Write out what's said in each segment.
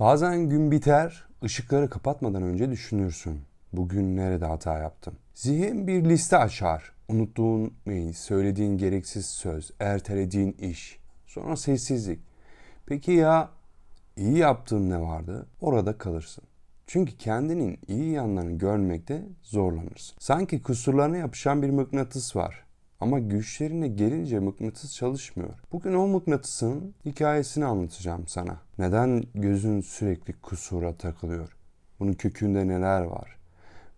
Bazen gün biter, ışıkları kapatmadan önce düşünürsün. Bugün nerede hata yaptım? Zihin bir liste açar. Unuttuğun mail, söylediğin gereksiz söz, ertelediğin iş. Sonra sessizlik. Peki ya iyi yaptığın ne vardı? Orada kalırsın. Çünkü kendinin iyi yanlarını görmekte zorlanırsın. Sanki kusurlarına yapışan bir mıknatıs var. Ama güçlerine gelince mıknatıs çalışmıyor. Bugün o mıknatısın hikayesini anlatacağım sana. Neden gözün sürekli kusura takılıyor? Bunun kökünde neler var?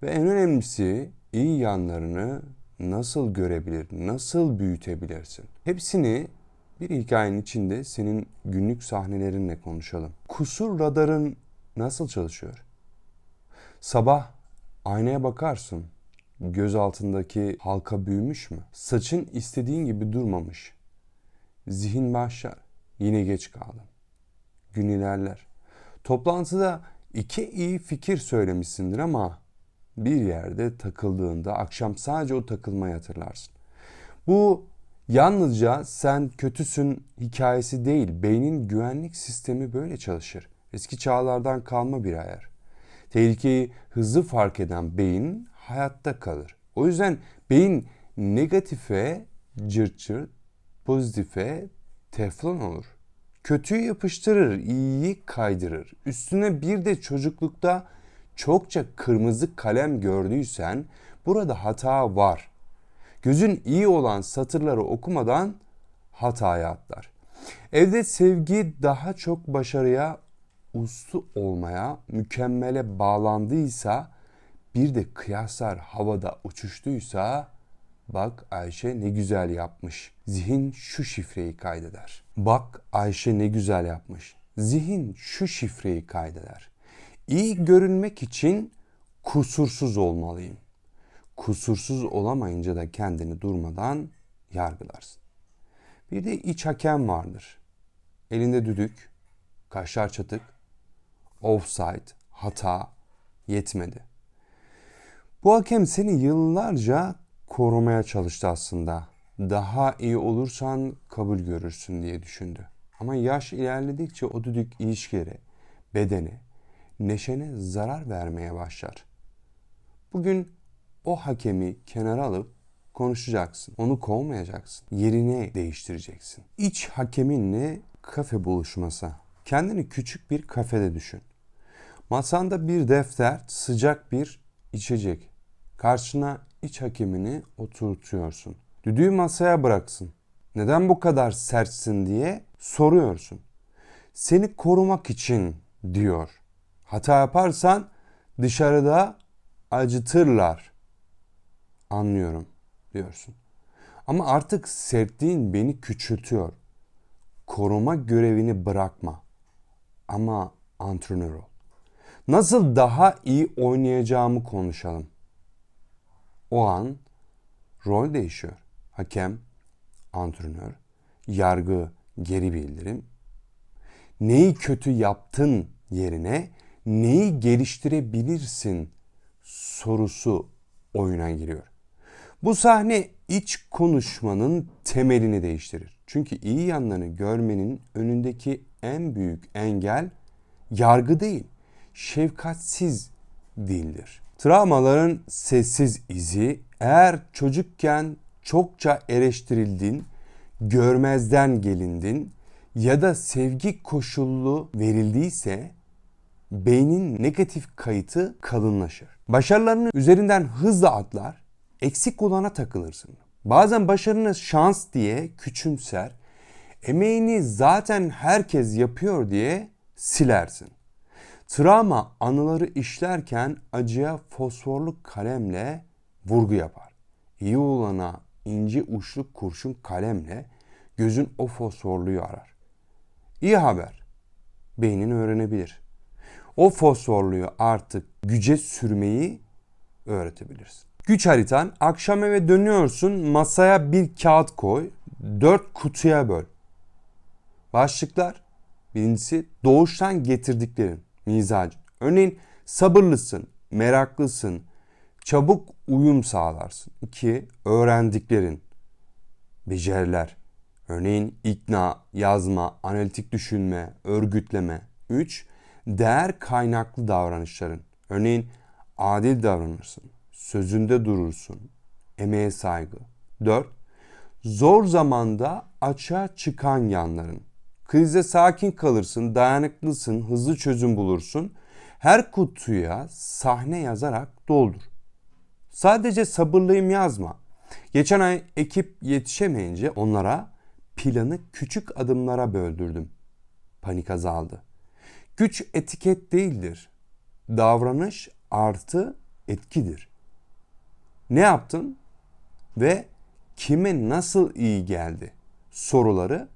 Ve en önemlisi iyi yanlarını nasıl görebilir, nasıl büyütebilirsin? Hepsini bir hikayenin içinde senin günlük sahnelerinle konuşalım. Kusur radarın nasıl çalışıyor? Sabah aynaya bakarsın. Göz altındaki halka büyümüş mü? Saçın istediğin gibi durmamış. Zihin başlar. Yine geç kaldım. Gün ilerler. Toplantıda iki iyi fikir söylemişsindir ama bir yerde takıldığında akşam sadece o takılmayı hatırlarsın. Bu yalnızca sen kötüsün hikayesi değil. Beynin güvenlik sistemi böyle çalışır. Eski çağlardan kalma bir ayar. Tehlikeyi hızlı fark eden beyin hayatta kalır. O yüzden beyin negatife cırt, pozitife teflon olur. Kötüyü yapıştırır, iyiyi kaydırır. Üstüne bir de çocuklukta çokça kırmızı kalem gördüysen burada hata var. Gözün iyi olan satırları okumadan hataya atlar. Evde sevgi daha çok başarıya, uslu olmaya, mükemmele bağlandıysa bir de kıyaslar havada uçuştuysa bak Ayşe ne güzel yapmış. Zihin şu şifreyi kaydeder. Bak Ayşe ne güzel yapmış. Zihin şu şifreyi kaydeder. İyi görünmek için kusursuz olmalıyım. Kusursuz olamayınca da kendini durmadan yargılarsın. Bir de iç hakem vardır. Elinde düdük, kaşlar çatık, offside, hata, yetmedi. Bu hakem seni yıllarca korumaya çalıştı aslında. Daha iyi olursan kabul görürsün diye düşündü. Ama yaş ilerledikçe o düdük ilişkilere, bedene, neşene zarar vermeye başlar. Bugün o hakemi kenara alıp konuşacaksın. Onu kovmayacaksın. Yerine değiştireceksin. İç hakeminle kafe buluşması. Kendini küçük bir kafede düşün. Masanda bir defter, sıcak bir içecek. Karşına iç hakemini oturtuyorsun. Düdüğü masaya bıraksın. Neden bu kadar sertsin diye soruyorsun. Seni korumak için diyor. Hata yaparsan dışarıda acıtırlar. Anlıyorum diyorsun. Ama artık sertliğin beni küçültüyor. Koruma görevini bırakma. Ama antrenör ol. Nasıl daha iyi oynayacağımı konuşalım. O an rol değişiyor. Hakem, antrenör, yargı, geri bildirim. Neyi kötü yaptın yerine neyi geliştirebilirsin sorusu oyuna giriyor. Bu sahne iç konuşmanın temelini değiştirir. Çünkü iyi yanlarını görmenin önündeki en büyük engel yargı değil, şefkatsiz dildir. Travmaların sessiz izi eğer çocukken çokça eleştirildin, görmezden gelindin ya da sevgi koşullu verildiyse beynin negatif kayıtı kalınlaşır. Başarılarının üzerinden hızla atlar, eksik olana takılırsın. Bazen başarını şans diye küçümser, emeğini zaten herkes yapıyor diye silersin. Travma anıları işlerken acıya fosforlu kalemle vurgu yapar. İyi olana ince uçlu kurşun kalemle gözün o fosforluyu arar. İyi haber. Beynin öğrenebilir. O fosforluyu artık güce sürmeyi öğretebilirsin. Güç haritan akşam eve dönüyorsun masaya bir kağıt koy dört kutuya böl. Başlıklar birincisi doğuştan getirdiklerin mizacın. Örneğin sabırlısın, meraklısın, çabuk uyum sağlarsın. İki öğrendiklerin beceriler. Örneğin ikna, yazma, analitik düşünme, örgütleme. Üç değer kaynaklı davranışların. Örneğin adil davranırsın, sözünde durursun, emeğe saygı. 4. Zor zamanda açığa çıkan yanların. Krizde sakin kalırsın, dayanıklısın, hızlı çözüm bulursun. Her kutuya sahne yazarak doldur. Sadece sabırlıyım yazma. Geçen ay ekip yetişemeyince onlara planı küçük adımlara böldürdüm. Panik azaldı. Güç etiket değildir. Davranış artı etkidir. Ne yaptın ve kime nasıl iyi geldi soruları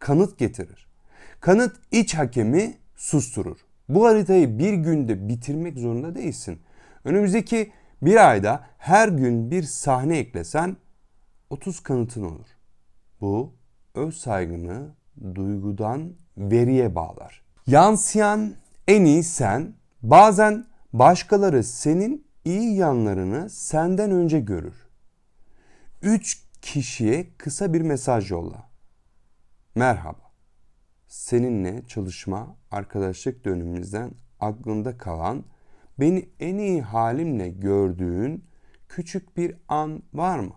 kanıt getirir. Kanıt iç hakemi susturur. Bu haritayı bir günde bitirmek zorunda değilsin. Önümüzdeki bir ayda her gün bir sahne eklesen 30 kanıtın olur. Bu öz saygını duygudan veriye bağlar. Yansıyan en iyi sen bazen başkaları senin iyi yanlarını senden önce görür. Üç kişiye kısa bir mesaj yolla. Merhaba. Seninle çalışma, arkadaşlık dönemimizden aklında kalan, beni en iyi halimle gördüğün küçük bir an var mı?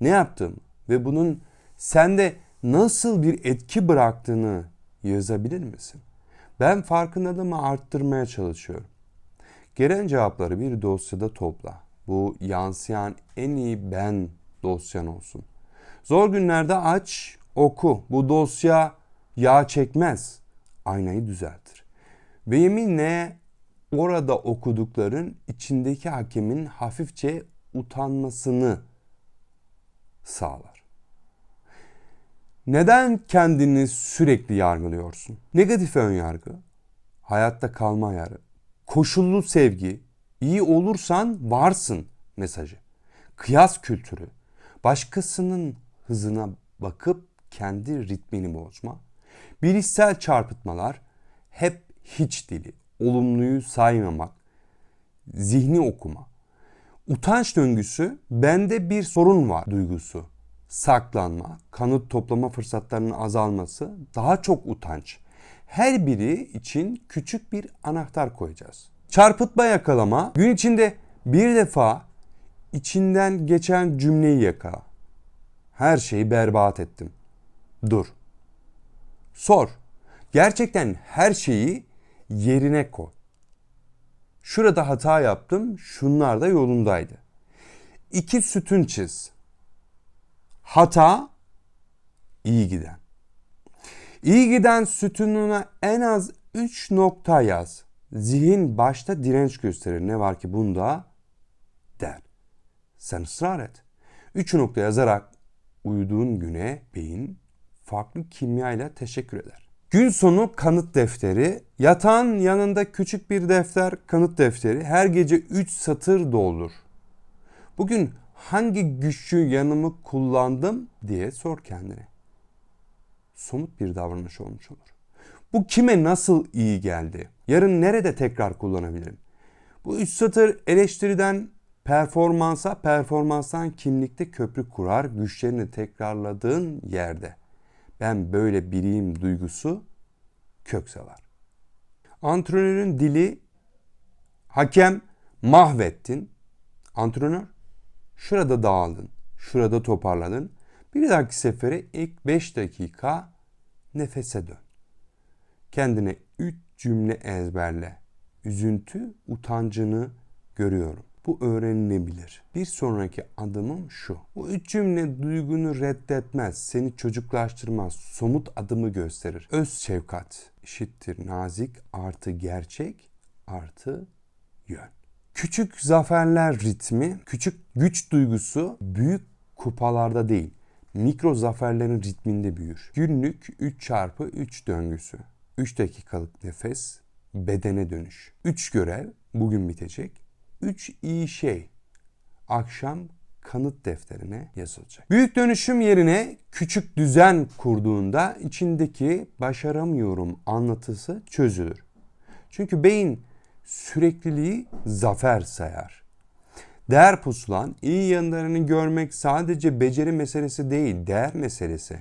Ne yaptım ve bunun sende nasıl bir etki bıraktığını yazabilir misin? Ben farkındalığımı arttırmaya çalışıyorum. Gelen cevapları bir dosyada topla. Bu yansıyan en iyi ben dosyan olsun. Zor günlerde aç, oku. Bu dosya yağ çekmez. Aynayı düzeltir. Ve yeminle orada okudukların içindeki hakemin hafifçe utanmasını sağlar. Neden kendini sürekli yargılıyorsun? Negatif ön yargı, hayatta kalma ayarı, koşullu sevgi, iyi olursan varsın mesajı. Kıyas kültürü, başkasının hızına bakıp kendi ritmini bozma, bilişsel çarpıtmalar, hep hiç dili, olumluyu saymamak, zihni okuma, utanç döngüsü, bende bir sorun var duygusu, saklanma, kanıt toplama fırsatlarının azalması, daha çok utanç. Her biri için küçük bir anahtar koyacağız. Çarpıtma yakalama, gün içinde bir defa içinden geçen cümleyi yakala. Her şeyi berbat ettim. Dur. Sor. Gerçekten her şeyi yerine koy. Şurada hata yaptım, şunlar da yolundaydı. İki sütun çiz. Hata iyi giden. İyi giden sütununa en az 3 nokta yaz. Zihin başta direnç gösterir. Ne var ki bunda? Der. Sen ısrar et. 3 nokta yazarak uyuduğun güne beyin farklı kimyayla teşekkür eder. Gün sonu kanıt defteri, yatağın yanında küçük bir defter kanıt defteri her gece 3 satır doldur. Bugün hangi güçlü yanımı kullandım diye sor kendine. Somut bir davranış olmuş olur. Bu kime nasıl iyi geldi? Yarın nerede tekrar kullanabilirim? Bu üç satır eleştiriden performansa, performanstan kimlikte köprü kurar, güçlerini tekrarladığın yerde. Ben böyle biriyim duygusu kök salar. Antrenörün dili hakem mahvettin. Antrenör şurada dağıldın, şurada toparladın. Bir dahaki sefere ilk 5 dakika nefese dön. Kendine 3 cümle ezberle. Üzüntü, utancını görüyorum. Bu öğrenilebilir. Bir sonraki adımım şu. Bu üç cümle duygunu reddetmez, seni çocuklaştırmaz, somut adımı gösterir. Öz şefkat eşittir nazik artı gerçek artı yön. Küçük zaferler ritmi, küçük güç duygusu büyük kupalarda değil, mikro zaferlerin ritminde büyür. Günlük 3 çarpı 3 döngüsü. 3 dakikalık nefes, bedene dönüş. 3 görev bugün bitecek. 3 iyi şey akşam kanıt defterine yazılacak. Büyük dönüşüm yerine küçük düzen kurduğunda içindeki başaramıyorum anlatısı çözülür. Çünkü beyin sürekliliği zafer sayar. Değer pusulan iyi yanlarını görmek sadece beceri meselesi değil, değer meselesi.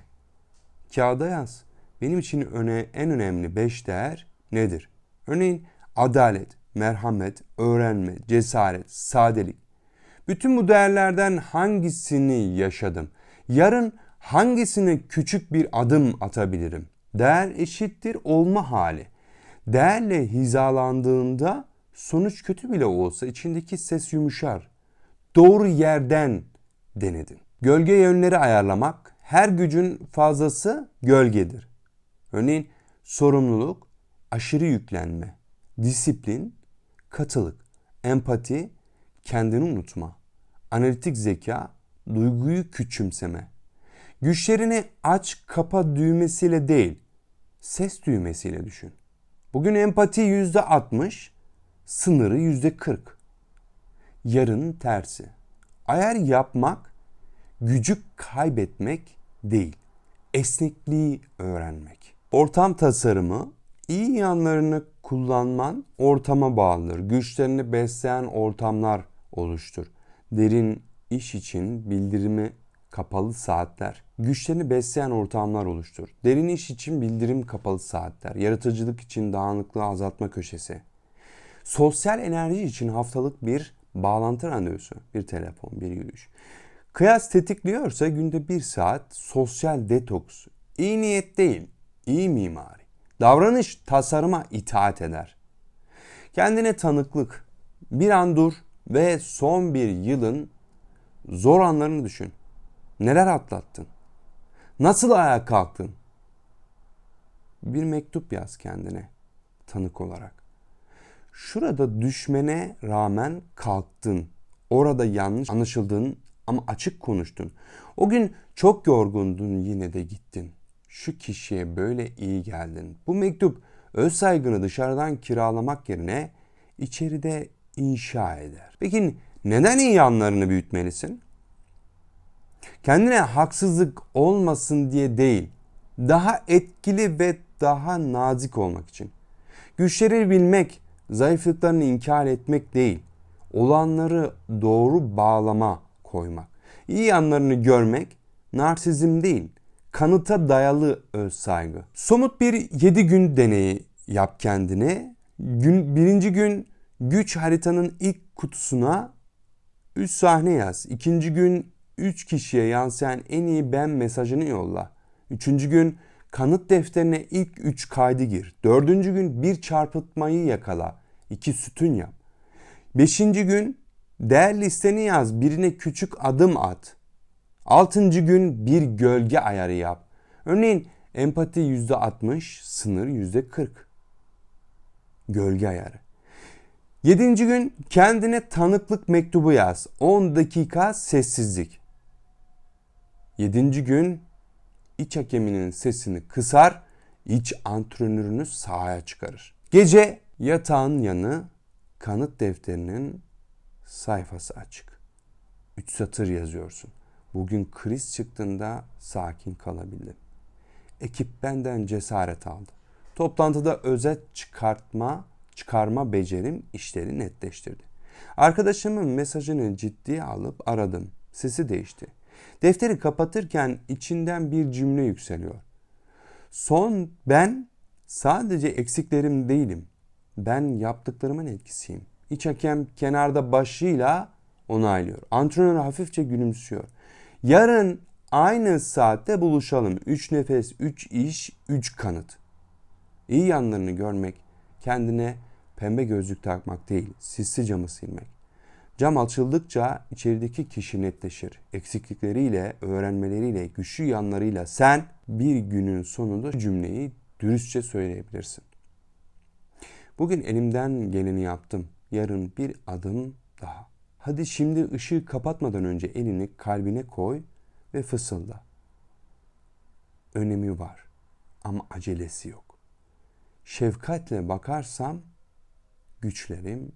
Kağıda yaz. Benim için öne, en önemli 5 değer nedir? Örneğin adalet, merhamet, öğrenme, cesaret, sadelik. Bütün bu değerlerden hangisini yaşadım? Yarın hangisine küçük bir adım atabilirim? Değer eşittir olma hali. Değerle hizalandığında sonuç kötü bile olsa içindeki ses yumuşar. Doğru yerden denedin. Gölge yönleri ayarlamak her gücün fazlası gölgedir. Örneğin sorumluluk, aşırı yüklenme, disiplin, katılık, empati, kendini unutma, analitik zeka, duyguyu küçümseme. Güçlerini aç kapa düğmesiyle değil, ses düğmesiyle düşün. Bugün empati yüzde 60, sınırı yüzde 40. Yarın tersi. Ayar yapmak, gücü kaybetmek değil, esnekliği öğrenmek. Ortam tasarımı iyi yanlarını kullanman ortama bağlıdır. Güçlerini besleyen ortamlar oluştur. Derin iş için bildirimi kapalı saatler. Güçlerini besleyen ortamlar oluştur. Derin iş için bildirim kapalı saatler. Yaratıcılık için dağınıklığı azaltma köşesi. Sosyal enerji için haftalık bir bağlantı randevusu, bir telefon, bir yürüyüş. Kıyas tetikliyorsa günde bir saat sosyal detoks. İyi niyet değil, iyi mimari. Davranış tasarıma itaat eder. Kendine tanıklık. Bir an dur ve son bir yılın zor anlarını düşün. Neler atlattın? Nasıl ayağa kalktın? Bir mektup yaz kendine tanık olarak. Şurada düşmene rağmen kalktın. Orada yanlış anlaşıldın ama açık konuştun. O gün çok yorgundun yine de gittin. Şu kişiye böyle iyi geldin. Bu mektup öz saygını dışarıdan kiralamak yerine içeride inşa eder. Peki neden iyi yanlarını büyütmelisin? Kendine haksızlık olmasın diye değil, daha etkili ve daha nazik olmak için. Güçleri bilmek, zayıflıklarını inkar etmek değil, olanları doğru bağlama koymak. İyi yanlarını görmek, narsizm değil, kanıta dayalı öz saygı. Somut bir 7 gün deneyi yap kendine. Gün, birinci gün güç haritanın ilk kutusuna 3 sahne yaz. İkinci gün 3 kişiye yansıyan en iyi ben mesajını yolla. Üçüncü gün kanıt defterine ilk 3 kaydı gir. Dördüncü gün bir çarpıtmayı yakala. 2 sütun yap. Beşinci gün değer listeni yaz. Birine küçük adım at. Altıncı gün bir gölge ayarı yap. Örneğin empati %60, sınır %40. Gölge ayarı. Yedinci gün kendine tanıklık mektubu yaz. 10 dakika sessizlik. Yedinci gün iç hakeminin sesini kısar, iç antrenörünü sahaya çıkarır. Gece yatağın yanı kanıt defterinin sayfası açık. Üç satır yazıyorsun. Bugün kriz çıktığında sakin kalabildim. Ekip benden cesaret aldı. Toplantıda özet çıkartma, çıkarma becerim işleri netleştirdi. Arkadaşımın mesajını ciddiye alıp aradım. Sesi değişti. Defteri kapatırken içinden bir cümle yükseliyor. Son ben sadece eksiklerim değilim. Ben yaptıklarımın etkisiyim. İç hakem kenarda başıyla onaylıyor. Antrenör hafifçe gülümsüyor. Yarın aynı saatte buluşalım. 3 nefes, 3 iş, 3 kanıt. İyi yanlarını görmek, kendine pembe gözlük takmak değil, sisli camı silmek. Cam açıldıkça içerideki kişi netleşir. Eksiklikleriyle, öğrenmeleriyle, güçlü yanlarıyla sen bir günün sonunda cümleyi dürüstçe söyleyebilirsin. Bugün elimden geleni yaptım. Yarın bir adım daha. Hadi şimdi ışığı kapatmadan önce elini kalbine koy ve fısılda. Önemi var ama acelesi yok. Şefkatle bakarsam güçlerim